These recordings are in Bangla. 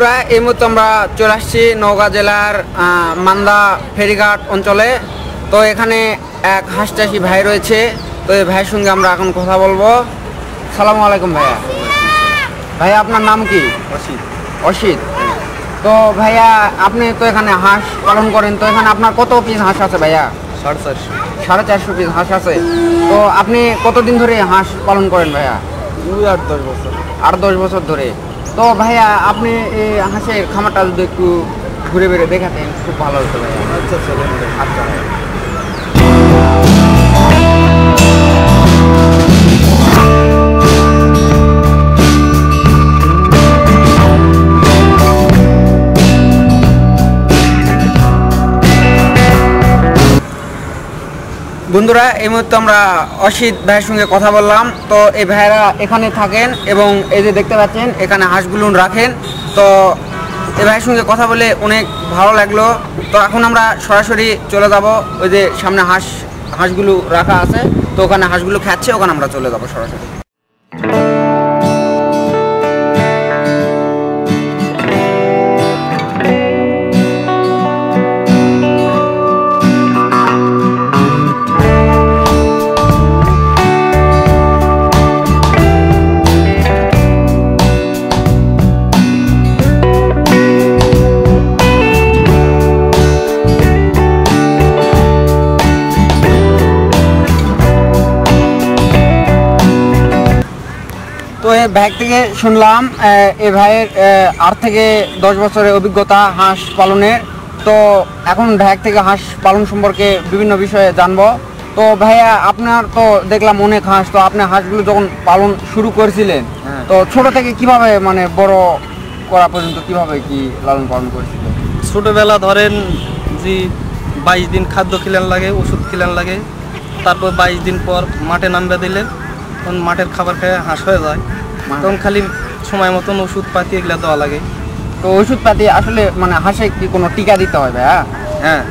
বন্ধুরা এই মুহূর্তে আমরা চলে আসছি নওগাঁ জেলার মান্দা ফেরিঘাট অঞ্চলে। তো এখানে এক হাঁস চাষি ভাই রয়েছে। তো এই ভাইয়ের সঙ্গে আমরা এখন কথা বলব। সালাম আলাইকুম ভাইয়া। ভাইয়া আপনার নাম কি? অসিত। অসিত। তো ভাইয়া আপনি তো এখানে হাঁস পালন করেন। তো এখানে আপনার কত পিস হাঁস আছে ভাইয়া? সাড়ে চারশো। সাড়ে চারশো পিস হাঁস আছে। তো আপনি কতদিন ধরে হাঁস পালন করেন ভাইয়া? দুই আট দশ বছর। আট দশ বছর ধরে। তো ভাইয়া, আপনি এই হাঁসের খামারটা যদি একটু ঘুরে বেড়ে দেখাতেন, খুব ভালো হতো ভাইয়া। আচ্ছা আচ্ছা আচ্ছা বন্ধুরা, এই মুহূর্তে আমরা অসিত ভাইয়ের সঙ্গে কথা বললাম। তো এই ভাইয়েরা এখানে থাকেন এবং এই যে দেখতে পাচ্ছেন, এখানে হাঁসগুলো রাখেন। তো এই ভাইয়ের সঙ্গে কথা বলে অনেক ভালো লাগল। তো এখন আমরা সরাসরি চলে যাব। ওই যে সামনে হাঁস, হাঁসগুলো রাখা আছে। তো ওখানে হাঁসগুলো খাচ্ছে, ওখানে আমরা চলে যাব সরাসরি। ভাই থেকে শুনলাম এই ভাইয়ের আট থেকে দশ বছরের অভিজ্ঞতা হাঁস পালনের। তো এখন ভাই থেকে হাঁস পালন সম্পর্কে বিভিন্ন বিষয়ে জানব। তো ভাইয়া আপনার তো দেখলাম অনেক হাঁস তো আপনি হাঁসগুলো যখন পালন শুরু করেছিলেন হ্যাঁ। তো ছোট থেকে কীভাবে মানে বড় করা পর্যন্ত কীভাবে কি লালন পালন করেছিলেন? ছোটবেলা ধরেন যে বাইশ দিন খাদ্য খিলান লাগে ওষুধ খিলান লাগে তারপর বাইশ দিন পর মাঠে নামবে দিলে তখন মাঠের খাবার খেয়ে হাঁস হয়ে যায়। তখন খালি সময় মতন ওষুধ পাতি এগুলো দেওয়া লাগে। তো ওষুধপাতি আসলে মানে হাঁসে কি কোনো টিকা দিতে হয় ভাইয়া? হ্যাঁ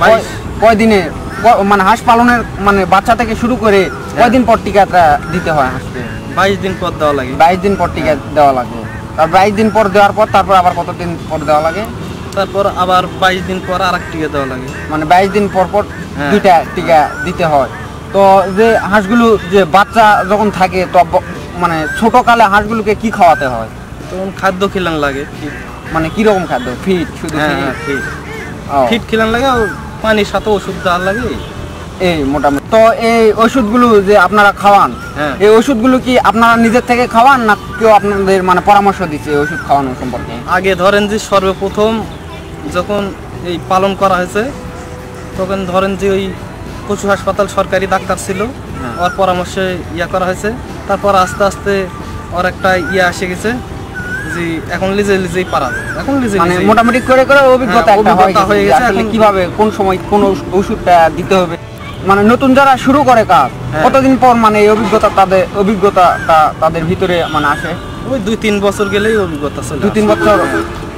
কয়- কয়দিনে মানে হাঁস পালনের মানে বাচ্চা থেকে শুরু করে কয়দিন পর টিকাটা দিতে হয় হাঁসকে? বাইশ দিন পর দেওয়া লাগে। বাইশ দিন পর টিকা দেওয়া লাগে। আর বাইশ দিন পর দেওয়ার পর তারপর আবার কতদিন পর দেওয়া লাগে? তারপর আবার বাইশ দিন পর আর এক টিকা দেওয়া লাগে। মানে বাইশ দিন পর পর হ্যাঁ। দুইটা টিকা দিতে হয়। তো যে হাঁসগুলো যে বাচ্চা যখন থাকে তো মানে ছোট কালে হাঁসগুলোকে কি খাওয়াতে হয়? তখন খাদ্য খিলান লাগে। মানে কি রকম খাদ্য? ফিট শুধু হ্যাঁ feed? হ্যাঁ ফিট খিলান লাগে পানির সাথে ওষুধ দেওয়ার লাগে। এই মোটামুটি। তো এই ওষুধগুলো যে আপনারা খাওয়ান হ্যাঁ। এই ওষুধগুলো কি আপনারা নিজের থেকে খাওয়ান না কেউ আপনাদের মানে পরামর্শ দিচ্ছে ওষুধ খাওয়ানো সম্পর্কে? আগে ধরেন যে সর্বপ্রথম যখন এই পালন করা হয়েছে তখন ধরেন যে ওই পশু হাসপাতাল সরকারি ডাক্তার ছিল। হ্যাঁ। ওর পরামর্শে ইয়া করা হয়েছে। তারপর আস্তে আস্তে ওর একটা ইয়ে এসে গেছে যে এখন লিজে লিজেই পারা। এখন লিজে মানে মোটামুটি করে করে অভিজ্ঞতা হ্যাঁ, একটা হয়ে গেছে আসলে কীভাবে কোন সময় কোন ওষুধটা দিতে হবে মানে নতুন যারা শুরু করে কাজ হ্যাঁ। কতদিন পর মানে এই অভিজ্ঞতা তাদের অভিজ্ঞতাটা তাদের ভিতরে মানে আসে ওই দুই তিন বছর গেলেই অভিজ্ঞতা চলে দুই তিন বছর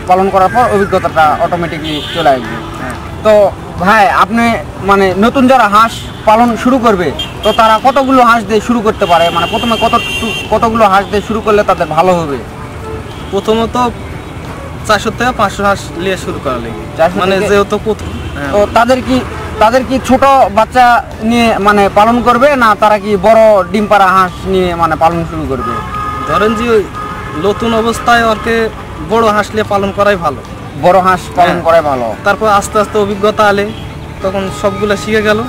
পালন করার পর অভিজ্ঞতাটা অটোমেটিকলি চলে আসবে হ্যাঁ। তো ভাই আপনি মানে নতুন যারা হাঁস পালন শুরু করবে তো তারা কতগুলো হাঁস দিয়ে শুরু করতে পারে? মানে প্রথমে কত কতগুলো হাঁস দিয়ে শুরু করলে তাদের ভালো হবে? প্রথমত চারশো থেকে পাঁচশো হাঁস নিয়ে শুরু করা লাগে। 400 মানে যেহেতু প্রথম হ্যাঁ। তো তাদের কি তাদের কি ছোট বাচ্চা নিয়ে মানে পালন করবে না তারা কি বড় ডিম পাড়া হাঁস নিয়ে মানে পালন শুরু করবে? ধরেন যে নতুন অবস্থায় ওরকে বড় হাঁস নিয়ে পালন করাই ভালো। বড় হাঁস পালন হ্যাঁ। করাই ভালো। তারপর আস্তে আস্তে অভিজ্ঞতা আলে তখন সবগুলো শিখে গেল।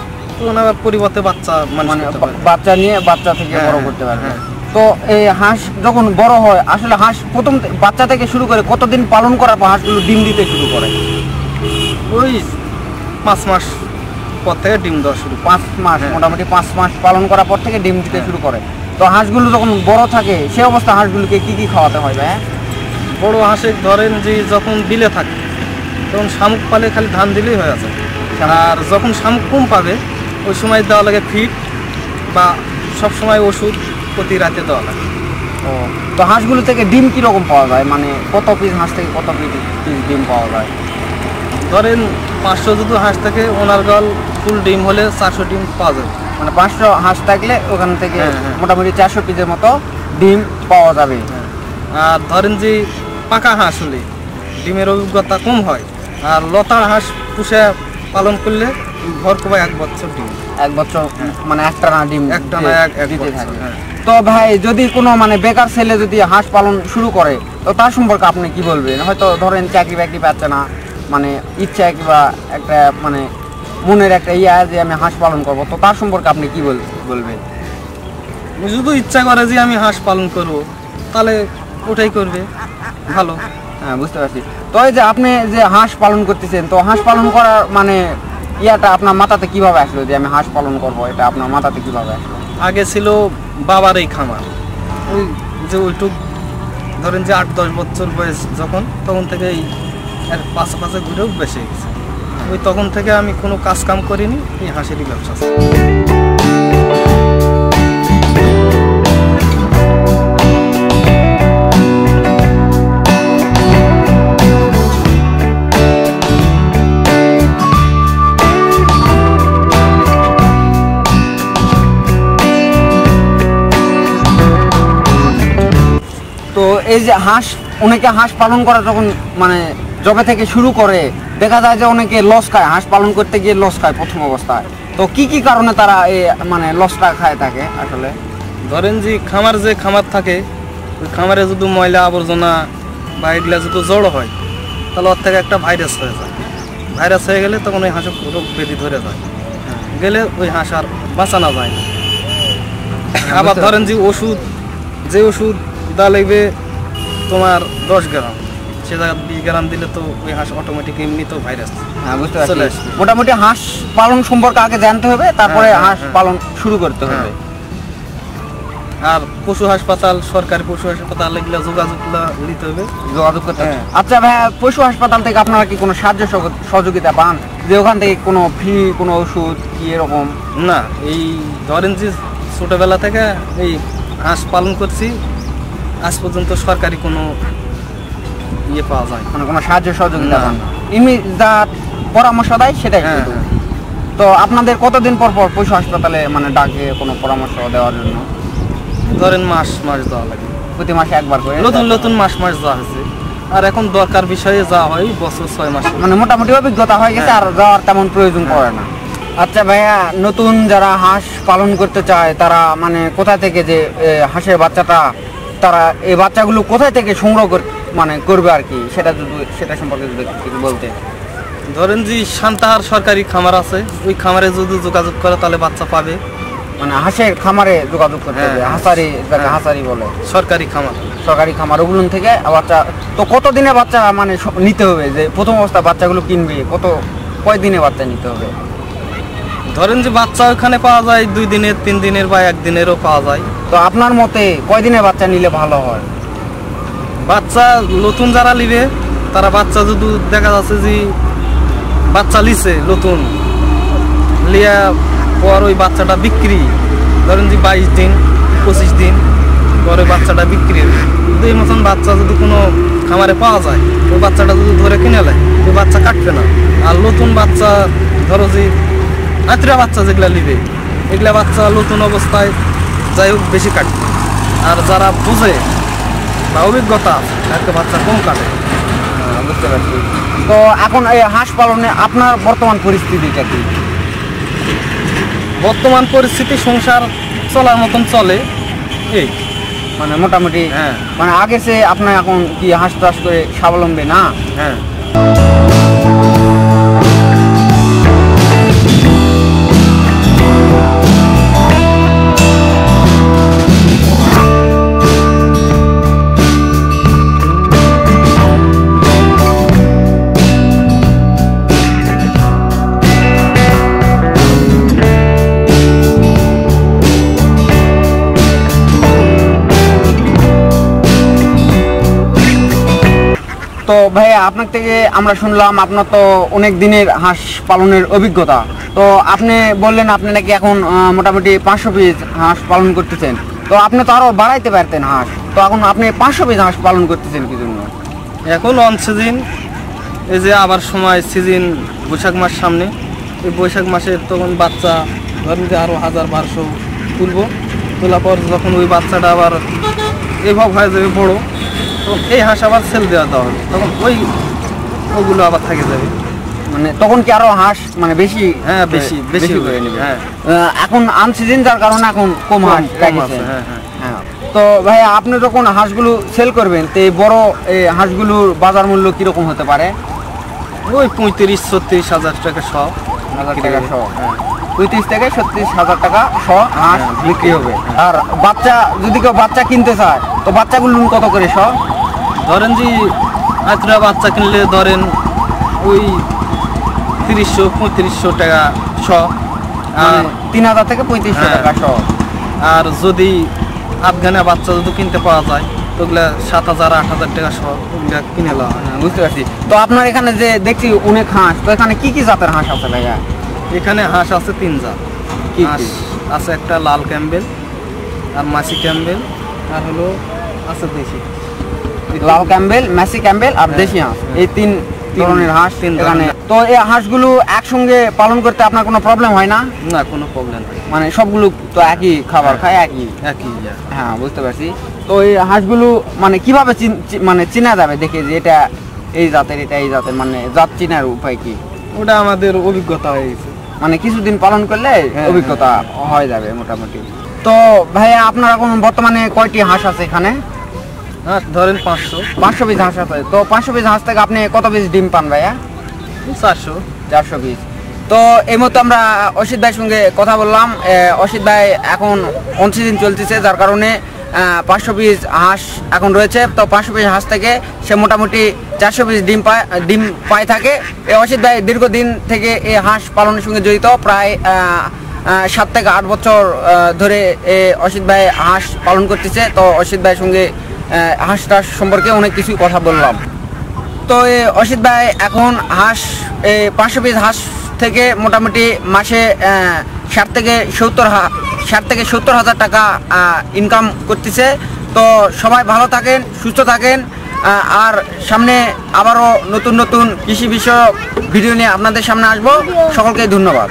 আবার পরিবর্তে বাচ্চা মানে বাচ্চা নিয়ে বাচ্চা থেকে হ্যাঁ, বড় হ্যাঁ, করতে পারবে। হ্যাঁ। তো এই হাঁস যখন বড় হয় আসলে হাঁস প্রথম বাচ্চা থেকে শুরু করে কতদিন পালন করার পর হাঁসগুলো ডিম দিতে শুরু করে? ওই পাঁচ মাস পর থেকে ডিম দেওয়া শুরু পাঁচ মাস। মোটামুটি পাঁচ মাস পালন করার পর থেকে ডিম দিতে শুরু করে। তো হাঁসগুলো যখন বড় থাকে সে অবস্থা হাঁসগুলোকে কি কি খাওয়াতে হয় ভাই? বড় হাঁসে ধরেন যে যখন বিলে থাকে তখন শামুক পালে খালি ধান দিলেই হয়ে আছে আর যখন শামুক কম পাবে ওই সময় দেওয়া লাগে ফিট বা সব সময় ওষুধ প্রতি রাতে দেওয়া লাগে। ও তো হাঁসগুলো থেকে ডিম কি রকম পাওয়া যায়? মানে কত পিস হাঁস থেকে কত পিস পিস ডিম পাওয়া যায়? ধরেন পাঁচশো যদি হাঁস থাকে ওনার গল ফুল ডিম হলে চারশো ডিম পাওয়া যাবে। মানে পাঁচশো হাঁস থাকলে ওখান থেকে হ্যাঁ, হ্যাঁ। মোটামুটি চারশো পিসের মতো ডিম পাওয়া যাবে। আর ধরেন যে পাকা হাঁস হলে ডিমের অভিজ্ঞতা কম হয় আর লতার হাঁস পুষে পালন করলে ঘর কবাই এক বছর ডিম? এক বছর মানে একটা না ডিম একটানা দিয়ে- এক- এক দিতে থাকে। হ্যাঁ। তো ভাই যদি কোনো মানে বেকার ছেলে যদি হাঁস পালন শুরু করে তো তার সম্পর্কে আপনি কি বলবেন? হয়তো ধরেন চাকরি বাকরি পাচ্ছে না মানে ইচ্ছা কিংবা একটা মানে মনের একটা ইয়া যে আমি হাঁস পালন করব তো তার সম্পর্কে আপনি কি বল- বলবেন? যদি ইচ্ছা করে যে আমি হাঁস পালন করব তাহলে ওটাই করবে। ভালো। হ্যাঁ বুঝতে পারছি। তো এই যে আপনি যে হাঁস পালন করতেছেন তো হাঁস পালন করার মানে ইয়াটা আপনার মাথাতে কীভাবে আসলো যে আমি হাঁস পালন করব? এটা আপনার মাথাতে কীভাবে আসলো? আগে ছিল বাবার এই খামার। ওই যে ওইটুক ধরেন যে আট, দশ বছর বয়স যখন, তখন থেকে এই পাশে পাশে ঘুরেও বেশি গেছে ওই তখন থেকে আমি কোনো কাজ কাম করিনি, এই হাঁসেরই ব্যবসা এই যে হাঁস অনেকে হাঁস পালন করা যখন মানে জবে থেকে শুরু করে দেখা যায় যে অনেকে লস খায়। হাঁস পালন করতে গিয়ে লস খায় প্রথম অবস্থায়। তো কি কি কারণে তারা এই মানে লসটা খায় থাকে আসলে? ধরেন যে খামার যে খামার থাকে ওই খামারে যদি ময়লা আবর্জনা বা এগুলা যদি জড়ো হয় তাহলে ওর থেকে একটা ভাইরাস হয়ে যায়। ভাইরাস হয়ে গেলে তখন ওই হাঁসের রোগ ব্যাধি ধরে যায়। গেলে ওই হাঁস আর বাঁচানো যায় না। আবার ধরেন যে ওষুধ যে ওষুধ দা লাগবে তোমার দশ গ্রাম সে বিশ গ্রাম দিলে তো ওই হাঁস অটোমেটিক এমনি তো ভাইরাস হ্যাঁ বুঝতে পারছি। মোটামুটি হাঁস পালন সম্পর্কে আগে জানতে হবে তারপরে হ্যাঁ, হ্যাঁ, হাঁস হ্যাঁ। পালন শুরু করতে হবে। আর পশু হাসপাতাল সরকারি পশু হাসপাতাল এগুলো যোগাযোগগুলো নিতে হবে। যোগাযোগ করতে হবে। আচ্ছা ভাইয়া পশু হাসপাতাল থেকে আপনারা কি কোনো সাহায্য সহযোগিতা পান? যে ওখান থেকে কোনো ফ্রি কোনো ওষুধ কি এরকম? না এই ধরেন যে ছোটবেলা থেকে এই হাঁস পালন করছি আজ পর্যন্ত সরকারি কোনো ইয়ে পাওয়া যায় মানে কোনো সাহায্য সহযোগিতা না। পান না এমনি যা পরামর্শ দেয় সেটাই হ্যাঁ, শুধু। হ্যাঁ। তো আপনাদের কতদিন পর পর পশু হাসপাতালে মানে ডাকে কোনো পরামর্শ দেওয়ার জন্য? ধরেন মাস মাস দেওয়া লাগে। প্রতি মাসে একবার করে নতুন নতুন মাস মাস যাওয়া হয়েছে। আর এখন দরকার বিষয়ে যাওয়া হয় বছর ছয় মাসে মানে মোটামুটি অভিজ্ঞতা হয়ে গেছে আর যাওয়ার তেমন প্রয়োজন পড়ে না। আচ্ছা ভাইয়া নতুন যারা হাঁস পালন করতে চায় তারা মানে কোথা থেকে যে এ, হাঁসের বাচ্চাটা তারা এই বাচ্চাগুলো কোথায় থেকে সংগ্রহ মানে করবে আর কি? সেটা যদি সেটা সম্পর্কে যদি কিছু বলতে। ধরেন যে সান্তাহার সরকারি খামার আছে ওই খামারে যদি যোগাযোগ করে তাহলে বাচ্চা পাবে। মানে হাঁসের খামারে যোগাযোগ করতে হবে। হ্যাঁ। হাঁসারি হ্যাঁ। হাঁসারি বলে। সরকারি খামার। সরকারি খামার ওগুলো থেকে বাচ্চা তো কত দিনে বাচ্চা মানে নিতে হবে? যে প্রথম অবস্থা বাচ্চাগুলো কিনবে কত কয় দিনে বাচ্চা নিতে হবে? ধরেন যে বাচ্চা ওখানে পাওয়া যায় দুই দিনের তিন দিনের বা একদিনেরও পাওয়া যায়। তো আপনার মতে কয় দিনে বাচ্চা নিলে ভালো হয়? বাচ্চা নতুন যারা নিবে তারা বাচ্চা যদি দেখা যাচ্ছে যে বাচ্চা লিছে নতুন লিয়া পর ওই বাচ্চাটা বিক্রি ধরেন যে বাইশ দিন পঁচিশ দিন পরে বাচ্চাটা বিক্রি। কিন্তু এই মতন বাচ্চা যদি কোনো খামারে পাওয়া যায় ওই বাচ্চাটা যদি ধরে কিনে নেয় ওই বাচ্চা কাটবে না। আর নতুন বাচ্চা ধরো যে আত্রা বাচ্চা যেগুলা নিবে এগুলা বাচ্চা নতুন অবস্থায় যাই হোক বেশি কাটবে আর যারা বুঝে বা অভিজ্ঞতা আছে, একটা বাচ্চা কম কাটে। হ্যাঁ, বুঝতে পারছি। তো এখন এই হাঁস পালনে আপনার বর্তমান পরিস্থিতিটা কি? বর্তমান পরিস্থিতি সংসার চলার মতন চলে। এই। মানে মোটামুটি হ্যাঁ। মানে আগে সে আপনার এখন কি হাঁস চাষ করে স্বাবলম্বী না? হ্যাঁ। তো ভাইয়া আপনার থেকে আমরা শুনলাম আপনার তো অনেক দিনের হাঁস পালনের অভিজ্ঞতা। তো আপনি বললেন আপনি নাকি এখন মোটামুটি পাঁচশো পিস হাঁস পালন করতেছেন। তো আপনি তো আরও বাড়াইতে পারতেন হাঁস। তো এখন আপনি পাঁচশো পিস হাঁস পালন করতেছেন কি জন্য? এখন অন সিজন এই যে আবার সময় সিজন বৈশাখ মাস সামনে। এই বৈশাখ মাসে তখন বাচ্চা ধরেন যে আরও হাজার বারোশো তুলবো। তোলার পর যখন ওই বাচ্চাটা আবার এভাবে হয়ে যাবে বড় তখন এই হাঁস আবার সেল দেওয়া হবে তখন ওই ওগুলো আবার থাকে যাবে। মানে তখন কি আরও হাঁস মানে বেশি হ্যাঁ বেশি বেশি করে নেবে। হ্যাঁ। এখন আনসিজন যার কারণে এখন কম হাঁস আছে, হ্যাঁ, হ্যাঁ। হ্যাঁ। তো ভাই আপনি যখন হাঁসগুলো সেল করবেন তো এই বড় এই হাঁসগুলোর বাজার মূল্য কীরকম হতে পারে? ওই পঁয়ত্রিশ ছত্রিশ হাজার টাকা সব হাজার টাকা। হ্যাঁ। পঁয়ত্রিশ থেকে ছত্রিশ হাজার টাকা শ হাঁস হ্যাঁ, বিক্রি হবে। হ্যাঁ। আর বাচ্চা যদি কেউ বাচ্চা কিনতে চায় তো বাচ্চাগুলো কত করে শ ধরেন যে আত্রা বাচ্চা কিনলে ধরেন ওই তিরিশশো পঁয়ত্রিশশো টাকা শ। মানে আর তিন হাজার থেকে পঁয়ত্রিশশো হ্যাঁ। টাকা শ। আর যদি আফগানে বাচ্চা যদি কিনতে পাওয়া যায় তো ওগুলা সাত হাজার আট হাজার টাকা সহ ওগুলা কিনে নেওয়া হয়। বুঝতে পারছি। তো আপনার এখানে যে দেখছি অনেক হাঁস তো এখানে কি কি জাতের হাঁস আছে ভাইয়া? এখানে হাঁস আছে তিন জাত। কি হাঁস আছে একটা লাল ক্যাম্বেল আর মাসি ক্যাম্বেল আর হলো আছে দেশি। লাল ক্যাম্বেল মেসি ক্যাম্বেল আর হ্যাঁ, দেশি হাঁস। হ্যাঁ। এই তিন ধরনের হাঁস এখানে। তো এই হাঁসগুলো একসঙ্গে পালন করতে আপনার কোনো প্রবলেম হয় না? না কোনো প্রবলেম মানে সবগুলো তো একই খাবার খায় একই? একই হ্যাঁ বুঝতে পারছি। তো এই হাঁসগুলো মানে কীভাবে মানে চেনা যাবে? দেখে যে এটা এই জাতের এটা এই জাতের মানে জাত চিনার উপায় কি? ওটা আমাদের অভিজ্ঞতা হয়ে গেছে। মানে কিছুদিন পালন করলে হ্যাঁ, অভিজ্ঞতা হয়ে। যাবে মোটামুটি। তো ভাইয়া আপনার এখন বর্তমানে কয়টি হাঁস আছে এখানে? হাঁস ধরেন পাঁচশো। পাঁচশো পিস হাঁস আছে। তো পাঁচশো পিস হাঁস থেকে আপনি কত পিস ডিম পান ভাইয়া? চারশো। চারশো পিস। তো এই মুহূর্তে আমরা অসিত ভাইয়ের সঙ্গে কথা বললাম। অসিত ভাই এখন অনসিজন চলতেছে যার কারণে পাঁচশো পিস হাঁস এখন রয়েছে। তো পাঁচশো পিস হাঁস থেকে সে মোটামুটি চারশো পিস ডিম পায় ডিম পায় থাকে। এই অসিত ভাই দীর্ঘদিন থেকে এই হাঁস পালনের সঙ্গে জড়িত। প্রায় সাত থেকে আট বছর ধরে অসিত ভাই হাঁস পালন করতেছে। তো অসিত ভাইয়ের সঙ্গে হাঁস টাস সম্পর্কে অনেক কিছুই কথা বললাম। তো অসিত ভাই, এখন হাঁস পাঁচশো পিস হাঁস থেকে মোটামুটি মাসে ষাট থেকে সত্তর ষাট থেকে সত্তর হাজার টাকা ইনকাম করতেছে। তো সবাই ভালো থাকেন, সুস্থ থাকেন আর সামনে আবারও নতুন নতুন কৃষি বিষয়ক ভিডিও নিয়ে আপনাদের সামনে আসব। সকলকে ধন্যবাদ।